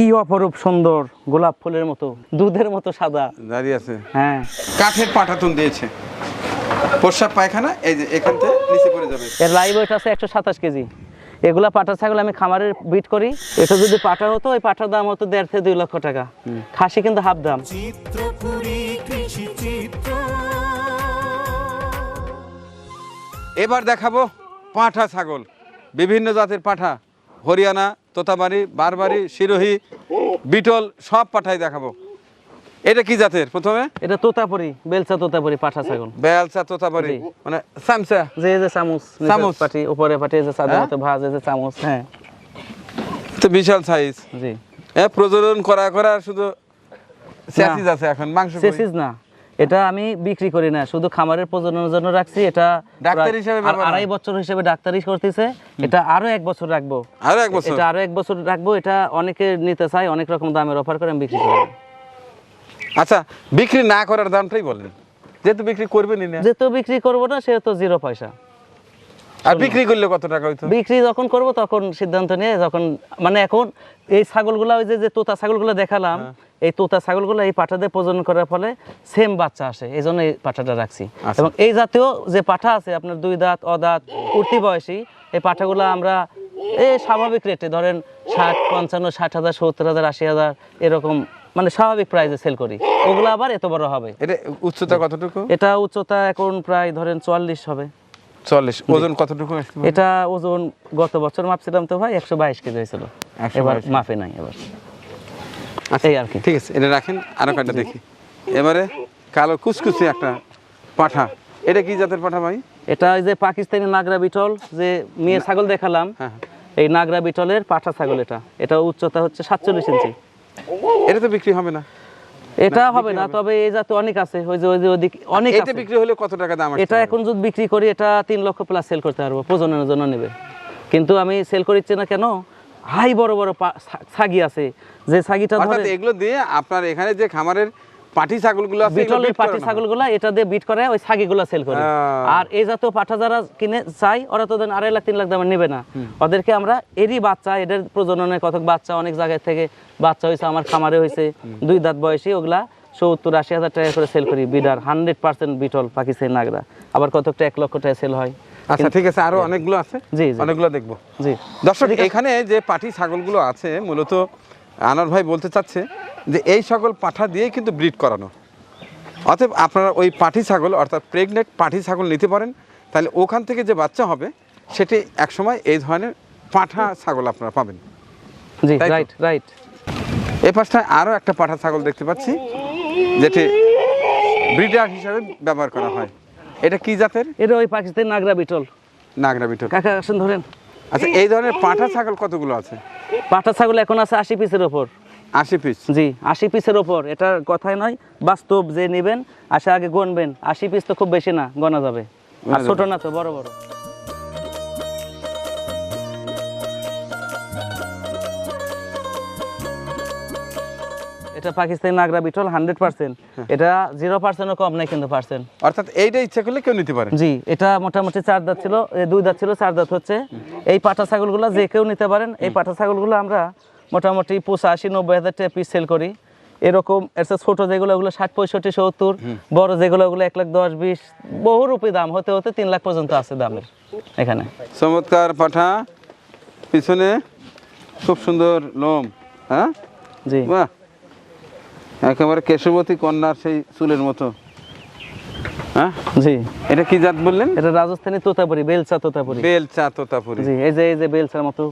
কি অপরূপ সুন্দর গোলাপ ফুলের মতো দুধের মতো সাদা। দাঁড়িয়ে আছে। হ্যাঁ। কাঠের পাটাতন দিয়েছে। প্রস্রাব পায়খানা এই যে এখান থেকে নিচে পড়ে যাবে। এর লাইভ ওয়েট আছে একশো সাতাশ কেজি। এগুলা পাটা ছাগল আমি খামারের বিট করি। এটা যদি পাটা হতো ওই পাটার দাম হতো দেড় থেকে দুই লক্ষ টাকা। খাসি কিন্তু হাফ দাম। চিত্রপুরী কৃষি চিত্র। এবার দেখাবো পাঁঠা ছাগল। বিভিন্ন জাতের পাঁঠা। হরিয়ানা তোতাবাড়ি বারবাড়ি সিরোহি বিটল সব পাঠাই দেখাবো। এটা কি জাতের প্রথমে? এটা তোতাপুরি বেলচা তোতাপুরি পাঠা ছাগল। বেলচা তোতাবাড়ি জি। মানে সামসা। যে যে চামচ নিচের চামচ। পাটি উপরে পাটি যে চাঁদের হ্যাঁ? মতো ভাজ যে চামচ। হ্যাঁ। তো বিশাল সাইজ জি। এ প্রজনন করা করা শুধু স্যাসিস আছে এখন মাংস? সেসিস না। এটা আমি বিক্রি করি না শুধু খামারের প্রজননের জন্য রাখছি। এটা ডাক্তার হিসেবে আড়াই বছর হিসেবে ডাক্তারি করতেছে। এটা আরও এক বছর রাখব। আরও এক বছর? এটা আরও এক বছর রাখব এটা অনেকে নিতে চাই অনেক রকম দামের অফার করে আমি বিক্রি করি। আচ্ছা বিক্রি না করার দামটাই বলেন। যেহেতু বিক্রি করবেনই না। যেহেতু বিক্রি করব না সেহেতু তো জিরো পয়সা। আর বিক্রি করলে কত টাকা হইতো? বিক্রি যখন করব তখন সিদ্ধান্ত নিয়ে যখন মানে এখন এই ছাগলগুলো ওই যে তোতা ছাগলগুলো দেখালাম হ্যাঁ। এই তোতা ছাগলগুলো এই পাঠাতে প্রজনন করার ফলে সেম বাচ্চা আসে এই জন্য এই পাঠাটা রাখছি। আচ্ছা। এবং এই জাতীয় যে পাঠা আছে আপনার দুই দাঁত অদাঁত উঠতি বয়সী এই পাঠাগুলো আমরা এই স্বাভাবিক রেটে ধরেন ষাট পঞ্চান্ন ষাট হাজার সত্তর হাজার আশি হাজার এরকম মানে স্বাভাবিক প্রাইসে সেল করি। ওগুলো আবার এত বড় হবে। এটা উচ্চতা কতটুকু? এটা উচ্চতা এখন প্রায় ধরেন চুয়াল্লিশ হবে। চল্লিশ। ওজন কতটুকু এটা ওজন গত বছর মাপছিলাম তো ভাই একশো বাইশ কেজি হয়েছিল। 122 এবার মাপে নাই এবার। আচ্ছা, এই আর কি। ঠিক আছে এটা রাখেন আরও কয়টা দেখি। এবারে কালো কুচকুচি একটা পাঠা। এটা কি জাতের পাঠা ভাই? এটা ওই যে পাকিস্তানি নাগরা বিটল যে মেয়ে ছাগল দেখালাম হ্যাঁ। এই নাগরা বিটলের পাঠা ছাগল এটা। এটা উচ্চতা হচ্ছে সাতচল্লিশ ইঞ্চি। এটা তো বিক্রি হবে না। এটা হবে না তবে এই জাতে অনেক আছে ওই যে ওই যে ওদিক অনেক এটা বিক্রি হলে কত টাকা দাম এটা এখন যদি বিক্রি করি এটা তিন লক্ষ প্লাস সেল করতে পারব জন্য নেবে। কিন্তু আমি সেল করিচ্ছি না কেন? হাই বড় বড় ছাগি আছে। যে ছাগিটা এগুলো দিয়ে আপনার এখানে যে খামারের পাটি ছাগলগুলো আছে বিটলের পাটি করানো এটা দিয়ে বিট করে ওই ছাগিগুলা সেল করে। আর এই জাতীয় পাঠা যারা কিনে চাই ওরা তো দেন আড়াই লাখ তিন লাখ দামে নেবে না। ওদেরকে আমরা এরই বাচ্চা এদের প্রজননের কতক বাচ্চা অনেক জায়গায় থেকে বাচ্চা হয়েছে আমার খামারে হয়েছে। দুই দাঁত বয়সী ওগুলা সত্তর আশি হাজার টাকা করে সেল করি। বিডার হান্ড্রেড পার্সেন্ট বিটল পাকিস্তানি নাগরা আবার কতকটা এক লক্ষ টাকা সেল হয়। আচ্ছা ঠিক আছে আরও অনেকগুলো আছে? জি, জি। অনেকগুলো দেখব। জি। দর্শক এখানে যে পাটি ছাগলগুলো আছে মূলত আনার ভাই বলতে চাচ্ছে যে এই সকল পাঠা দিয়ে কিন্তু ব্রিড করানো। অতএব আপনারা ওই পাঠি ছাগল অর্থাৎ প্রেগনেন্ট পাঠি ছাগল নিতে পারেন তাহলে ওখান থেকে যে বাচ্চা হবে সেটি একসময় এই ধরনের পাঠা ছাগল আপনারা পাবেন। জি রাইট রাইট এই পাশটায় আরও একটা পাঠা ছাগল দেখতে পাচ্ছি যেটি ব্রিডার হিসাবে ব্যবহার করা হয়। এটা কি জাতের? এটা ওই পাকিস্তানি নাগরা বিটল। নাগরা বিটল। কাকা আসেন ধরেন। আচ্ছা এই ধরনের পাঠা ছাগল কতগুলো আছে? পাঠা ছাগল এখন আছে আশি পিসের ওপর। আশি পিস? জি আশি পিসের ওপর। এটার কথাই নয় বাস্তব যে নেবেন আসে আগে গণবেন। আশি পিস তো খুব বেশি না গণা যাবে। আর ছোট না তো বড় বড়। এটা পাকিস্তানি নাগরা বিটল হান্ড্রেড পার্সেন্ট এটা জিরো পার্সেন্টও কম নাই কিন্তু পার্সেন্ট অর্থাৎ এইটা ইচ্ছা করলে কেউ নিতে পারে। জি এটা মোটামুটি চার দাঁত ছিল দুই দাঁত ছিল চার দাঁত হচ্ছে। এই পাঠা ছাগলগুলো যে কেউ নিতে পারেন এই পাঠা ছাগলগুলো আমরা মোটামুটি পঁচাশি নব্বই হাজার টাকা পিস সেল করি। এরকম এর চেয়ে ছোট যেগুলো ওগুলো ষাট পঁয়ষট্টি সত্তর বড় যেগুলো ওগুলো এক লাখ দশ বিশ বহু রুপি দাম হতে হতে তিন লাখ পর্যন্ত আছে দামের এখানে। চমৎকার পাঠা। পিছনে খুব সুন্দর লোম হ্যাঁ? জি। বাহ। একেবারে কেশবতী কন্যার সেই চুলের মতো। হ্যাঁ? জি। এটা কি জাত বললেন? এটা রাজস্থানী তোতাপুরি বেলচা তোতাপুরি। বেলচা তোতাপুরি। জি এই যে এই যে বেলচার মতো।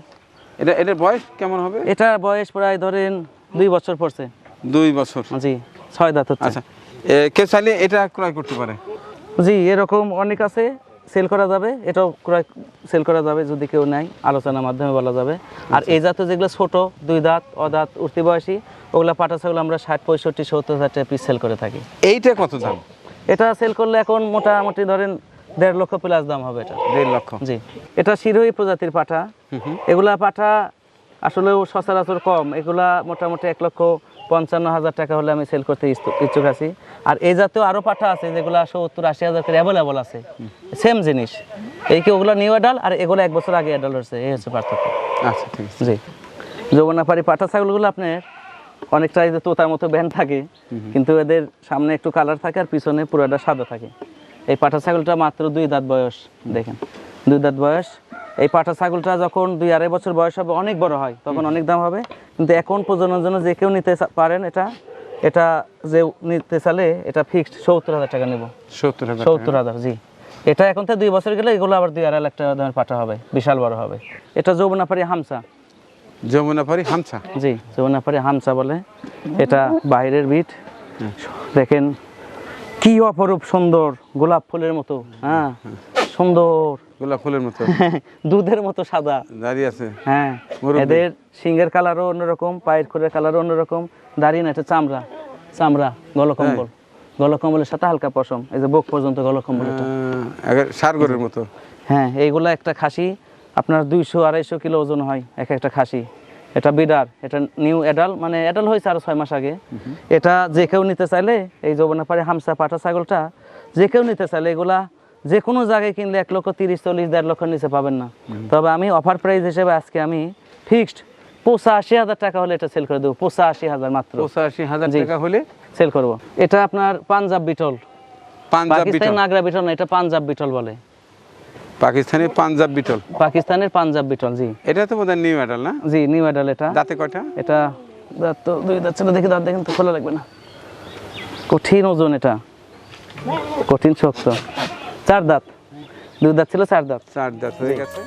এটা এটার বয়স কেমন হবে? এটা বয়স প্রায় ধরেন দুই বছর পড়ছে। দুই বছর। জি ছয় দাঁত হচ্ছে। আচ্ছা। চাইলে এটা ক্রয় করতে পারে। জি এরকম অনেক আছে। সেল করা যাবে এটাও ক্রয় সেল করা যাবে যদি কেউ নেয় আলোচনার মাধ্যমে বলা যাবে। আর এই জাতীয় যেগুলো ছোট দুই দাঁত অদাঁত উঠতি বয়সী ওগুলো পাটা ছাগল আমরা ষাট পঁয়ষট্টি সত্তর হাজার টাকা পিস সেল করে থাকি। এইটা কত দাম? এটা সেল করলে এখন মোটামুটি ধরেন দেড় লক্ষ প্লাস দাম হবে এটা। দেড় লক্ষ। জি। এটা শিরোহী প্রজাতির পাঠা এগুলা পাঠা আসলেও সচরাচর কম। এগুলা মোটামুটি এক লক্ষ পঞ্চান্ন হাজার টাকা হলে আমি সেল করতে ইচ্ছুক আছি। আর এই জাতীয় আরও পাঠা আছে যেগুলা সত্তর আশি হাজার করে অ্যাভেলেবল আছে। সেম জিনিস। এই কি ওগুলো নিউ অ্যাডাল আর এগুলো এক বছর আগে অ্যাডাল হচ্ছে এই হচ্ছে পার্থক্য। আচ্ছা ঠিক আছে। জি। যৌবনাপাড়ি পাঠা ছাগলগুলো আপনার অনেকটা যে তোতার মতো ব্যান্ড থাকে কিন্তু এদের সামনে একটু কালার থাকে আর পিছনে পুরোটা সাদা থাকে। এই পাঠা ছাগলটা মাত্র দুই দাঁত বয়স দেখেন। দুই দাঁত বয়স। এই পাঠা ছাগলটা যখন দুই আড়াই বছর বয়স হবে অনেক বড় হয় তখন অনেক দাম হবে। কিন্তু এখন প্রজননের জন্য যে কেউ নিতে পারেন এটা এটা যে নিতে চালে এটা ফিক্সড সত্তর হাজার টাকা নেব। সত্তর হাজার সত্তর হাজার জি। এটা এখন তো দুই বছর গেলে এগুলো আবার দুই আড়াই লাখ টাকা দামের পাঠা হবে বিশাল বড় হবে। এটা যৌবনাপাড়ি হামসা। যমুনাপাড়ি হামসা? জি যমুনাপাড়ি হামসা বলে। এটা বাইরের বিট দেখেন কি অপরূপ সুন্দর গোলাপ ফুলের মতো হ্যাঁ সুন্দর। গোলাপ ফুলের মতো। দুধের মতো সাদা। দাঁড়িয়ে আছে। হ্যাঁ। এদের সিংহের কালারও অন্যরকম পায়ের খুরের কালারও অন্যরকম। দাঁড়িয়ে না এটা চামড়া চামড়া গলকম্বল। গলকম্বলের সাথে হালকা পশম এই যে বুক পর্যন্ত গলকম্বল এটা। সারগরের মতো। হ্যাঁ এইগুলা একটা খাসি আপনার দুইশো আড়াইশো কিলো ওজন হয় এক একটা খাসি। এটা বিডার এটা নিউ অ্যাডাল মানে অ্যাডাল হয়েছে আরও ছয় মাস আগে। এটা যে কেউ নিতে চাইলে এই যৌবনাপাড়ি হামসা পাঠা ছাগলটা যে কেউ নিতে চাইলে এগুলা যে কোনো জায়গায় কিনলে এক লক্ষ তিরিশ চল্লিশ দেড় লক্ষ নিচে পাবেন না। তবে আমি অফার প্রাইস হিসেবে আজকে আমি ফিক্সড পঁচাশি হাজার টাকা হলে এটা সেল করে দেবো পঁচাশি হাজার মাত্র। পঁচাশি হাজার টাকা হলে? সেল করব। এটা আপনার পাঞ্জাব বিটল। পাকিস্তানি বিটল। নাগরা বিটল না এটা পাঞ্জাব বিটল বলে। পাকিস্তানি পাঞ্জাব বিটল। পাকিস্তানের পাঞ্জাব বিটল জি। এটা তো বোধহয় নিউ মেডাল না? জি নিউ অ্যাডাল এটা। দাঁতে কয়টা? এটা দাঁত তো দুই দাঁত ছিল দেখি দাঁত দেখেন তো খোলা লাগবে না। কঠিন ওজন এটা। কঠিন শক্ত। চার দাঁত। দুই দাঁত ছিল চার দাঁত। চার দাঁত হয়ে গেছে।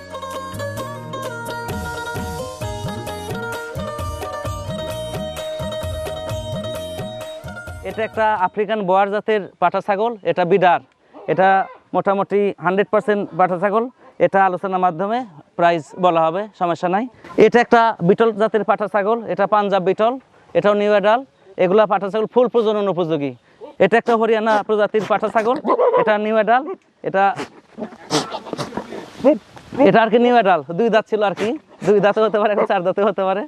এটা একটা আফ্রিকান বয়ার জাতের পাঠা ছাগল এটা বিডার। এটা মোটামুটি হান্ড্রেড পার্সেন্ট পাঠা ছাগল। এটা আলোচনার মাধ্যমে প্রাইস বলা হবে সমস্যা নাই। এটা একটা বিটল জাতের পাঠা ছাগল এটা পাঞ্জাব বিটল এটাও নিউ অ্যাডাল এগুলা পাঠা ছাগল ফুল প্রজনন উপযোগী। এটা একটা হরিয়ানা প্রজাতির পাঠা ছাগল এটা নিউ অ্যাডাল এটা এটা আর কি নিউ অ্যাডাল দুই দাঁত ছিল আর কি, দুই দাঁতে হতে পারে চার দাঁতে হতে পারে।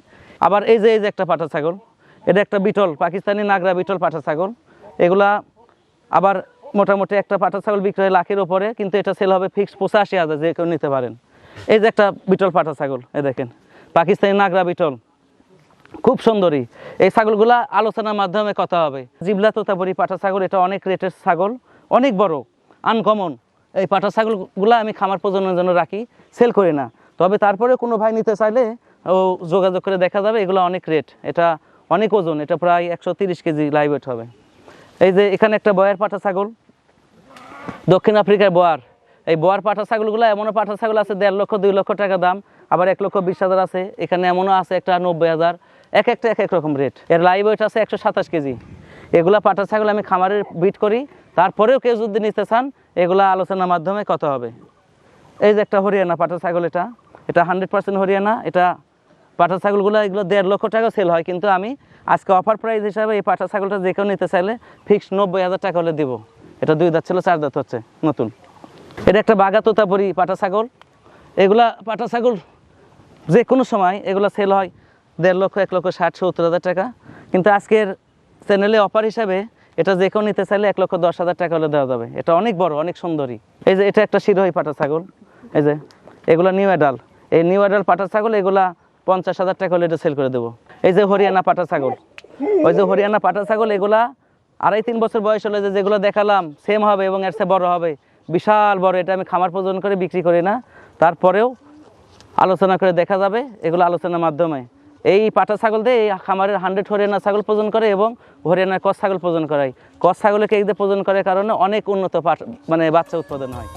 আবার এই যে এই যে একটা পাঠা ছাগল, এটা একটা বিটল, পাকিস্তানি নাগরা বিটল পাঠা ছাগল। এগুলা আবার মোটামুটি একটা পাঠা ছাগল বিক্রি হয় লাখের ওপরে, কিন্তু এটা সেল হবে ফিক্সড পঁচাশি হাজার, যে কেউ নিতে পারেন। এই যে একটা বিটল পাঠা ছাগল এ দেখেন, পাকিস্তানি নাগরা বিটল। খুব সুন্দরী। এই ছাগলগুলা আলোচনার মাধ্যমে কথা হবে। জিবলা তোতাপুরি পাঠা ছাগল, এটা অনেক রেটের ছাগল, অনেক বড়। আনকমন। এই পাঠা ছাগলগুলা আমি খামার প্রজননের জন্য রাখি, সেল করি না। তবে তারপরে কোনো ভাই নিতে চাইলে ও যোগাযোগ করে দেখা যাবে, এগুলো অনেক রেট। এটা অনেক ওজন, এটা প্রায় একশো তিরিশ কেজি লাইভ ওয়েট হবে। এই যে এখানে একটা বয়ের পাঠা ছাগল দক্ষিণ আফ্রিকার বয়ার। এই বয়ার পাঠা ছাগলগুলো এমনও পাঠা ছাগল আছে, দেড় লক্ষ, দুই লক্ষ টাকা দাম, আবার এক লক্ষ বিশ হাজার আছে। এখানে এমনও আছে, একটা নব্বই হাজার। এক একটা, এক এক রকম রেট। এর লাইভ ওয়েট আছে একশো সাতাশ কেজি। এগুলা পাঠা ছাগল আমি খামারের বিট করি। তারপরেও কেউ যদি নিতে চান, এগুলা আলোচনার মাধ্যমে কত হবে। এই যে একটা হরিয়ানা পাঠা ছাগল এটা এটা হান্ড্রেড পার্সেন্ট হরিয়ানা, এটা পাঠা ছাগলগুলো এগুলো দেড় লক্ষ টাকা সেল হয়, কিন্তু আমি আজকে অফার প্রাইস হিসাবে এই পাঠা ছাগলটা যে কেউ নিতে চাইলে ফিক্সড নব্বই হাজার টাকা হলে দিব। এটা দুই দাঁত ছিল, চার দাঁত হচ্ছে, নতুন। এটা একটা বাঘা তোতাপুরি পাঠা ছাগল। এগুলা পাঠা ছাগল যে কোনো সময় এগুলো সেল হয় দেড় লক্ষ, এক লক্ষ, ষাট, সত্তর হাজার টাকা। কিন্তু আজকের চ্যানেলে অফার হিসাবে এটা যে কেউ নিতে চাইলে এক লক্ষ দশ হাজার টাকা হলে দেওয়া যাবে। এটা অনেক বড়, অনেক সুন্দরী। এই যে এটা একটা শিরোহী পাটা ছাগল। এই যে, এগুলো নিউ অ্যাডাল এই নিউ অ্যাডাল পাটা ছাগল, এগুলা পঞ্চাশ হাজার টাকা হলে এটা সেল করে দেবো। এই যে হরিয়ানা পাটা ছাগল। ওই যে হরিয়ানা পাটা ছাগল, এগুলা আড়াই তিন বছর বয়স হলে যে যেগুলো দেখালাম সেম হবে এবং এর চেয়ে বড় হবে। বিশাল বড়, এটা আমি খামার প্রজন করে বিক্রি করি না। তারপরেও আলোচনা করে দেখা যাবে, এগুলো আলোচনার মাধ্যমে। এই পাটা ছাগল দিয়ে এই খামারের হান্ড্রেড হরিয়ানা ছাগল প্রজন করে এবং হরিয়ানার কস ছাগল প্রজন করায়। কস ছাগলে কেক দিয়ে প্রজন করার কারণে অনেক উন্নত পাট মানে বাচ্চা উৎপাদন হয়।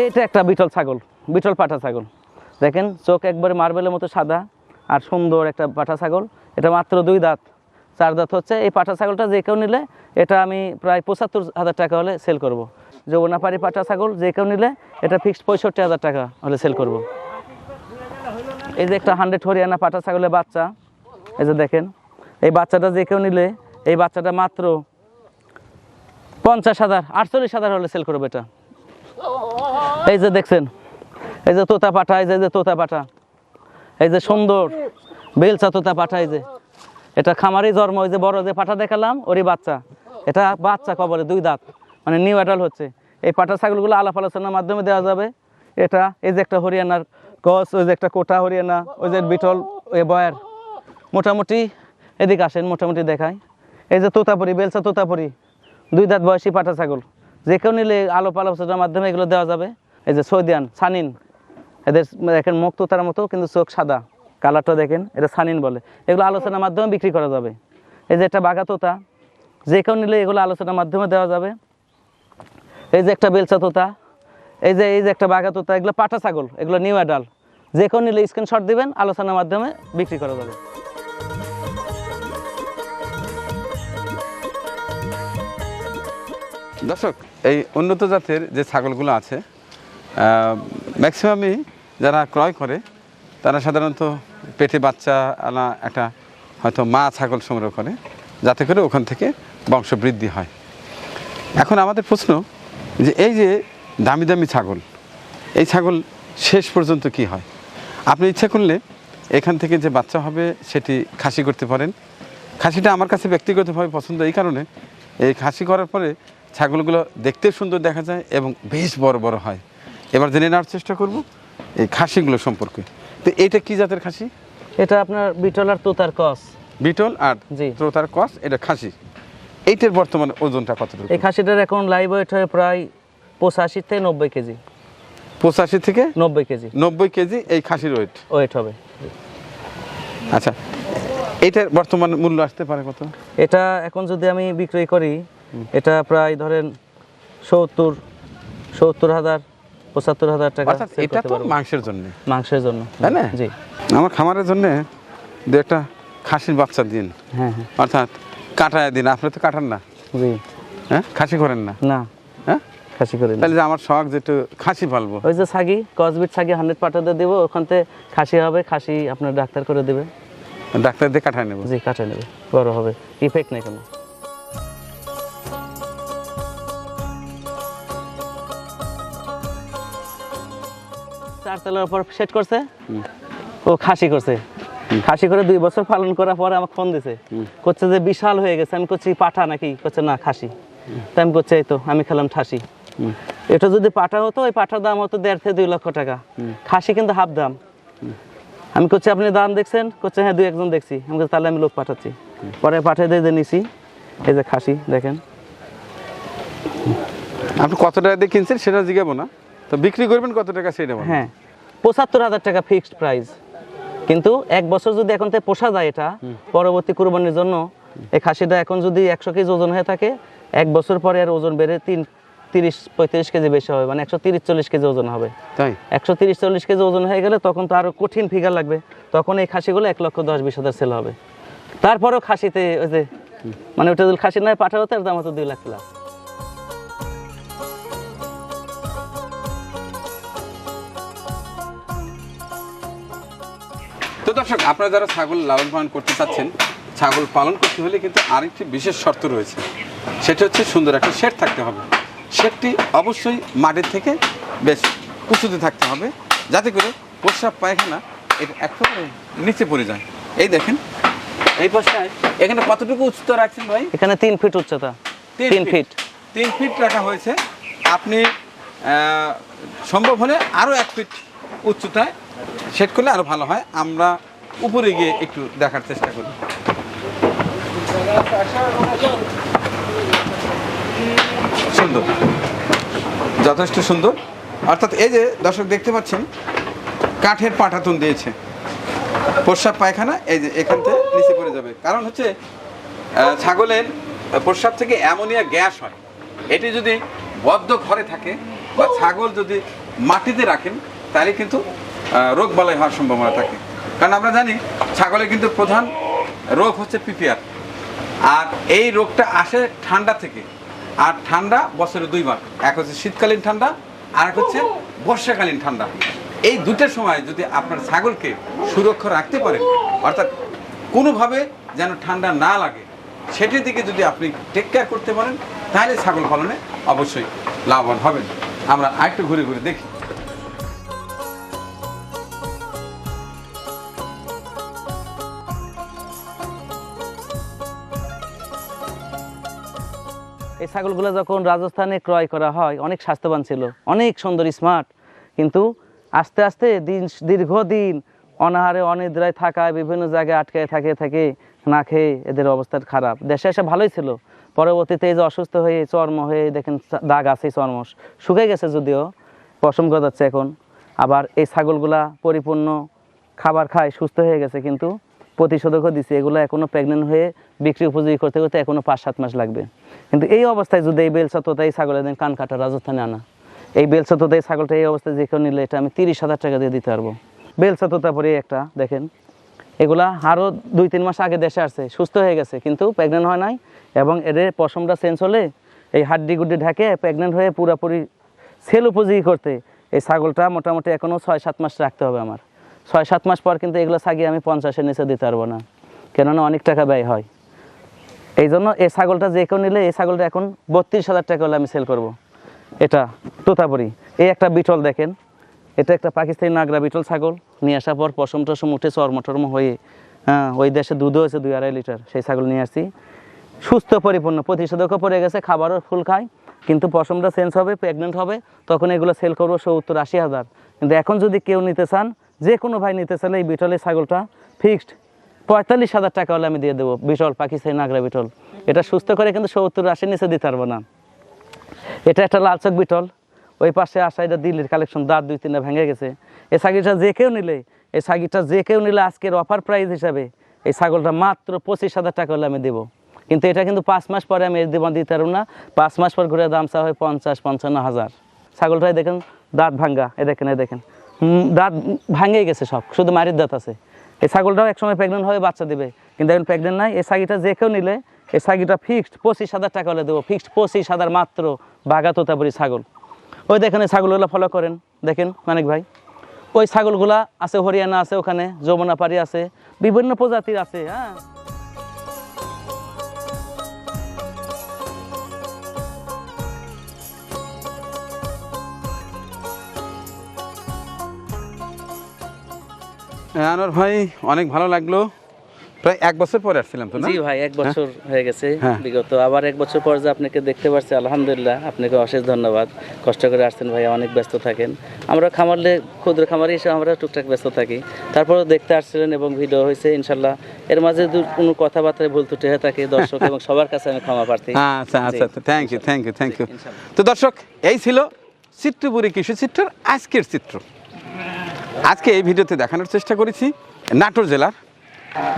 এইটা একটা বিটল ছাগল, বিটল পাঠা ছাগল। দেখেন, চোখ একবারে মার্বেলের মতো সাদা আর সুন্দর একটা পাঠা ছাগল। এটা মাত্র দুই দাঁত। চার দাঁত হচ্ছে। এই পাঠা ছাগলটা যে কেউ নিলে এটা আমি প্রায় পঁচাত্তর হাজার টাকা হলে সেল করব। যৌবনাপাড়ি পাঠা ছাগল, যে কেউ নিলে এটা ফিক্সড পঁয়ষট্টি হাজার টাকা হলে সেল করব। এই যে একটা হান্ড্রেড হরিয়ানা পাটা ছাগলের বাচ্চা, এই যে দেখেন, এই বাচ্চাটা যে কেউ নিলে, এই বাচ্চাটা মাত্র পঞ্চাশ হাজার, আটচল্লিশ হাজার হলে সেল করব এটা। এই যে দেখছেন, এই যে তোতা পাঠা এই যে তোতা পাঠা এই যে সুন্দর, বেলচা তোতা পাঠা এই যে। এটা খামারি জন্ম ওই যে বড় যে পাঠা দেখালাম, ওরই বাচ্চা। এটা বাচ্চা কবলে, দুই দাঁত। মানে নিউ অ্যাডাল হচ্ছে। এই পাটা ছাগলগুলো আলাপ আলোচনার মাধ্যমে দেওয়া যাবে। এটা, এই যে একটা হরিয়ানার গছ, ওই যে একটা কোটা হরিয়ানা, ওই যে বিটল, ওই বয়ার। মোটামুটি এদিকে আসেন, মোটামুটি দেখায় এই যে তোতাপুরি, বেলসা তোতাপুরি, দুই দাঁত বয়সী পাটা ছাগল। যে কেউ নিলে আলোপ আলোচনার মাধ্যমে এগুলো দেওয়া যাবে। এই যে সৌদিয়ান, সানিন। এদের দেখেন মুখ তোতার মতো, কিন্তু চোখ সাদা। কালারটা দেখেন, এটা সানিন বলে। এগুলো আলোচনার মাধ্যমে বিক্রি করা যাবে। এই যে একটা বাঘা তোতা, যে কেউ নিলে এগুলো আলোচনার মাধ্যমে দেওয়া যাবে। এই যে একটা বেলচা তোতা, এই যে এই যে একটা বাঘা তোতা, এগুলো পাটা ছাগল, এগুলো নিউ অ্যাডাল যে কেউ নিলে স্ক্রিনশট দিবেন, আলোচনার মাধ্যমে বিক্রি করা যাবে। দর্শক, এই উন্নত জাতের যে ছাগলগুলো আছে ম্যাক্সিমামই যারা ক্রয় করে, তারা সাধারণত পেটে বাচ্চা আনা একটা হয়তো মা ছাগল সংগ্রহ করে, যাতে করে ওখান থেকে বংশ বৃদ্ধি হয়। এখন আমাদের প্রশ্ন যে এই যে দামি দামি ছাগল এই ছাগল শেষ পর্যন্ত কি হয়? আপনি ইচ্ছা করলে এখান থেকে যে বাচ্চা হবে সেটি খাসি করতে পারেন। খাসিটা আমার কাছে ব্যক্তিগতভাবে পছন্দ এই কারণে এই খাসি করার পরে ছাগলগুলো দেখতে সুন্দর দেখা যায় এবং বেশ বড় বড় হয়। এবার জেনে নেওয়ার চেষ্টা করব এই খাসিগুলো সম্পর্কে। তো এইটা কি জাতের খাসি? এটা আপনার বিটল আর তোতার কস। বিটল আর জি। তোতার কস এটা খাসি। এইটার বর্তমান ওজনটা কতটুকু? এই খাসিটার এখন লাইভ ওয়েট হয় প্রায় পঁচাশি থেকে নব্বই কেজি। পঁচাশি থেকে নব্বই কেজি। নব্বই কেজি এই খাসির ওয়েট ওয়েট হবে। আচ্ছা এইটার বর্তমান মূল্য আসতে পারে কত? এটা এখন যদি আমি বিক্রয় করি এটা প্রায় ধরেন সত্তর সত্তর হাজার পঁচাত্তর হাজার টাকা এটা তো মাংসের জন্য। মাংসের জন্য। তাই না? জি। আমার খামারের জন্য দু একটা খাসির বাচ্চা দিন। হ্যাঁ হ্যাঁ। অর্থাৎ কাটায় দিন আপনি তো কাটান না। জি। হ্যাঁ? খাসি করেন না? না। হ্যাঁ? খাসি করি তাহলে আমার শখ যে একটু খাসি পালবো। ওই যে ছাগি কসবিট ছাগি হান্ড্রেড পাঠাতে দেবো ওখান থেকে খাসি হবে খাসি আপনার ডাক্তার করে দেবে। ডাক্তার দিয়ে কাটায় নেব। জি কাটে নেবে। বড় হবে। ইফেক্ট নেই কোনো। চার তেলের উপর সেট করছে? ও খাসি করছে। খাসি করে দুই বছর পালন করার পরে আমাকে ফোন দিছে। করছে যে বিশাল হয়ে গেছে আমি করছি পাঠা নাকি? করছে না খাসি। তাই আমি করছি এই তো আমি খেলাম ঠাসি এটা যদি পাঠা হতো ওই পাঠার দাম হতো দেড় থেকে দুই লক্ষ টাকা। খাসি কিন্তু হাফ দাম। আমি করছি আপনি দাম দেখছেন? করছে হ্যাঁ দুই একজন দেখছি। আমি তাহলে আমি লোক পাঠাচ্ছি। পরে পাঠিয়ে দিয়ে নিছি এই যে খাসি দেখেন। আপনি কত টাকা দিয়ে কিনছেন সেটা জিগাবো না। তো বিক্রি করবেন কত টাকা সেটা। হ্যাঁ পঁচাত্তর হাজার টাকা ফিক্সড প্রাইস কিন্তু এক বছর যদি এখন থেকে পোষা যায় এটা পরবর্তী কুরবানির জন্য এই খাসিটা এখন যদি একশো কেজি ওজন হয়ে থাকে এক বছর পরে আর ওজন বেড়ে তিন তিরিশ পঁয়ত্রিশ কেজি বেশি হবে মানে একশো তিরিশ চল্লিশ কেজি ওজন হবে। তাই? একশো তিরিশ চল্লিশ কেজি ওজন হয়ে গেলে তখন তো আরও কঠিন ফিগার লাগবে। তখন এই খাসিগুলো এক লক্ষ দশ বিশ হাজার সেল হবে। তারপরেও খাসিতে ওই যে মানে ওটা যদি খাসি নয় পাঠা হতো এর দাম হতো দুই লাখ প্লাস দর্শক আপনারা যারা ছাগল লালন পালন করতে চাচ্ছেন ছাগল পালন করতে হলে কিন্তু আরেকটি বিশেষ শর্ত রয়েছে। সেটা হচ্ছে সুন্দর একটা শেড থাকতে হবে। শেডটি অবশ্যই মাটির থেকে বেশ উঁচুতে থাকতে হবে যাতে করে প্রস্রাব পায়খানা এটা একেবারে নিচে পড়ে যায়। এই দেখেন এই পাশটায় এখানে কতটুকু উচ্চতা রাখছেন ভাই? এখানে তিন ফিট উচ্চতা। তিন ফিট। তিন ফিট রাখা হয়েছে। আপনি সম্ভব হলে আরও এক ফিট উচ্চতায় সেট করলে আরও ভালো হয়। আমরা উপরে গিয়ে একটু দেখার চেষ্টা করি। সুন্দর। যথেষ্ট সুন্দর। অর্থাৎ এই যে দর্শক দেখতে পাচ্ছেন, কাঠের পাটাতন দিয়েছে। প্রস্রাব পায়খানা এই যে এখান থেকে নিচে পড়ে যাবে। কারণ হচ্ছে ছাগলের প্রস্রাব থেকে অ্যামোনিয়া গ্যাস হয়। এটি যদি বদ্ধ ঘরে থাকে বা ছাগল যদি মাটিতে রাখেন, তাহলে কিন্তু রোগ বালাই হওয়ার সম্ভাবনা থাকে। কারণ আমরা জানি, ছাগলের কিন্তু প্রধান রোগ হচ্ছে পিপিআর। আর এই রোগটা আসে ঠান্ডা থেকে। আর ঠান্ডা বছরে দুইবার। এক হচ্ছে শীতকালীন ঠান্ডা, আর এক হচ্ছে বর্ষাকালীন ঠান্ডা। এই দুটার সময় যদি আপনার ছাগলকে সুরক্ষা রাখতে পারেন, অর্থাৎ কোনোভাবে যেন ঠান্ডা না লাগে, সেটির দিকে যদি আপনি টেক কেয়ার করতে পারেন, তাহলে ছাগল পালনে অবশ্যই লাভবান হবেন। আমরা আরেকটু ঘুরে ঘুরে দেখি। এই ছাগলগুলো যখন রাজস্থানে ক্রয় করা হয়, অনেক স্বাস্থ্যবান ছিল, অনেক সুন্দর স্মার্ট কিন্তু আস্তে আস্তে দিন দীর্ঘদিন অনাহারে, অনিদ্রায় থাকায়, বিভিন্ন জায়গায় আটকায় থাকে থাকে, না খেয়ে এদের অবস্থা খারাপ। দেশে এসে ভালোই ছিল। পরবর্তীতে এই যে অসুস্থ হয়ে চর্ম হয়ে দেখেন দাগ আছে চর্ম শুকে গেছে যদিও, পশম গজাচ্ছে এখন। আবার এই ছাগলগুলা পরিপূর্ণ খাবার খায়, সুস্থ হয়ে গেছে, কিন্তু প্রতিষেধকও দিছে, এগুলো এখনও প্রেগনেন্ট হয়ে বিক্রি উপযোগী করতে করতে এখনও পাঁচ, সাত মাস লাগবে। কিন্তু এই অবস্থায় যদি এই বেলসা তোতা এই ছাগলের দিন কান কাটা রাজস্থানে আনা, এই বেলসা তোতা এই ছাগলটা এই অবস্থায় যে কেউ নিলে এটা আমি তিরিশ হাজার টাকা দিয়ে দিতে পারব। বেলসা তোতা পরে একটা, দেখেন, এগুলা আরও দুই, তিন মাস আগে দেশে আসছে, সুস্থ হয়ে গেছে, কিন্তু প্রেগনেন্ট হয় নাই এবং এদের পশমটা চেঞ্জ হলে এই হাড্ডি গুড্ডি ঢাকে প্রেগনেন্ট হয়ে পুরোপুরি সেল উপযোগী করতে এই ছাগলটা মোটামুটি এখনও ছয়, সাত মাস রাখতে হবে আমার। ছয়, সাত মাস পর কিন্তু এগুলো ছাগিয়ে আমি পঞ্চাশের নিচে দিতে পারব না। কেননা অনেক টাকা ব্যয় হয়। এই জন্য এই ছাগলটা যে কেউ নিলে এই ছাগলটা এখন বত্রিশ হাজার টাকা হলে আমি সেল করব। এটা তোতাপুরি। এই একটা বিটল দেখেন। এটা একটা পাকিস্তানি নাগরা বিটল ছাগল। নিয়ে আসার পর পশম টসম উঠে চর্ম টর্ম হয়ে হ্যাঁ ওই দেশে দুধও হয়েছে দুই আড়াই লিটার। সেই ছাগল নিয়ে আসছি। সুস্থ, পরিপূর্ণ, প্রতিষেধকও পড়ে গেছে, খাবারও ফুল খায় কিন্তু পশমটা চেঞ্জ হবে প্রেগনেন্ট হবে, তখন এগুলো সেল করব সত্তর, আশি হাজার। কিন্তু এখন যদি কেউ নিতে চান যে কোনো ভাই নিতে চাইলে এই বিটলের ছাগলটা ফিক্সড পঁয়তাল্লিশ হাজার টাকা হলে আমি দিয়ে দেবো। বিটল, পাকিস্তানি নাগরা বিটল। এটা সুস্থ করে কিন্তু সত্তর আশি নিচে দিতে পারব না। এটা একটা লালচক বিটল। ওই পাশে আসা এটা দিল্লির কালেকশন দাঁত দুই তিনটা ভেঙে গেছে। এই ছাগিটা যে কেউ নিলে, এই ছাগিটা যে কেউ নিলে আজকের অফার প্রাইস হিসাবে এই ছাগলটা মাত্র পঁচিশ হাজার টাকা হলে আমি দেবো। কিন্তু এটা কিন্তু পাঁচ মাস পরে আমি দেবো, দিতে পারব না। পাঁচ মাস পর ঘুরে দাম চা হয় পঞ্চাশ, পঞ্চান্ন হাজার। ছাগলটাই দেখেন দাঁত ভাঙ্গা। এ দেখেন এ দেখেন। দাঁত ভাঙেই গেছে সব, শুধু মারির দাঁত আছে। এই ছাগলটাও একসময় প্রেগনেন্ট হয়ে বাচ্চা দিবে, কিন্তু এখন প্রেগনেন্ট নাই। এই ছাগিটা যে কেউ নিলে, এই ছাগিটা ফিক্সড পঁচিশ হাজার টাকা হলে দেবো ফিক্সড পঁচিশ হাজার মাত্র বাঘা তোতাপুরি ছাগল। ওই দেখেন এই ছাগলগুলো ফলো করেন, দেখেন মানিক ভাই। ওই ছাগলগুলা আছে, হরিয়ানা আছে, ওখানে যমুনাপাড়ি আছে, বিভিন্ন প্রজাতির আছে হ্যাঁ। আনোয়ার ভাই অনেক ভালো লাগল। প্রায় এক বছর পরে আসছিলাম তো জি ভাই এক বছর হয়ে গেছে হ্যাঁ। বিগত। আবার এক বছর পর যে আপনাকে দেখতে পারছি আলহামদুলিল্লাহ আপনাকে অশেষ ধন্যবাদ। কষ্ট করে আসছেন ভাই অনেক ব্যস্ত থাকেন। আমরা খামারলে ক্ষুদ্র খামারি হিসেবে আমরা টুকটাক ব্যস্ত থাকি। তারপরেও দেখতে আসছিলেন এবং ভিডিও হয়েছে ইনশাল্লাহ। এর মাঝে কোনো কথাবার্তায় ভুল ত্রুটি হয়ে থাকে দর্শক এবং সবার কাছে আমি ক্ষমা প্রার্থী। আচ্ছা আচ্ছা। Thank you thank you thank you তো দর্শক এই ছিল চিত্রপুরী কৃষি চিত্রের আজকের চিত্র। আজকে এই ভিডিওতে দেখানোর চেষ্টা করেছি নাটোর জেলার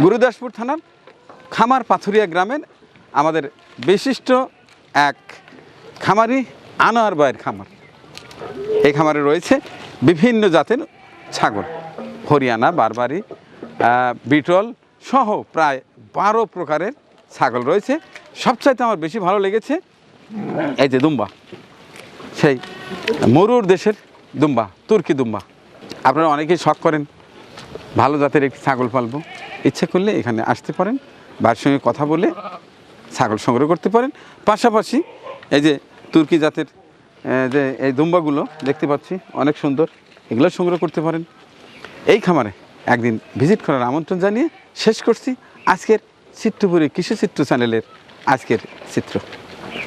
গুরুদাসপুর থানার খামার পাথুরিয়া গ্রামের আমাদের বিশিষ্ট এক খামারি আনোয়ার বায়ের খামার। এই খামারে রয়েছে বিভিন্ন জাতের ছাগল, হরিয়ানা, বারবারি বিটল সহ প্রায় বারো প্রকারের ছাগল রয়েছে। সবচাইতে আমার বেশি ভালো লেগেছে এই যে দুম্বা, সেই মরুর দেশের দুম্বা, তুর্কি দুম্বা। আপনারা অনেকেই শখ করেন ভালো জাতের একটি ছাগল পালবো। ইচ্ছে করলে এখানে আসতে পারেন, বাড়ির সঙ্গে কথা বলে ছাগল সংগ্রহ করতে পারেন। পাশাপাশি এই যে তুর্কি জাতের যে এই দুম্বাগুলো দেখতে পাচ্ছি, অনেক সুন্দর, এগুলো সংগ্রহ করতে পারেন। এই খামারে একদিন ভিজিট করার আমন্ত্রণ জানিয়ে শেষ করছি আজকের চিত্রপুরী কৃষি চিত্র চ্যানেলের আজকের চিত্র।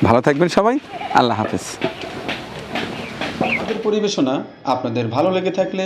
ভালো থাকবেন সবাই, আল্লাহ হাফেজ। পরিবেশনা আপনাদের ভালো লেগে থাকলে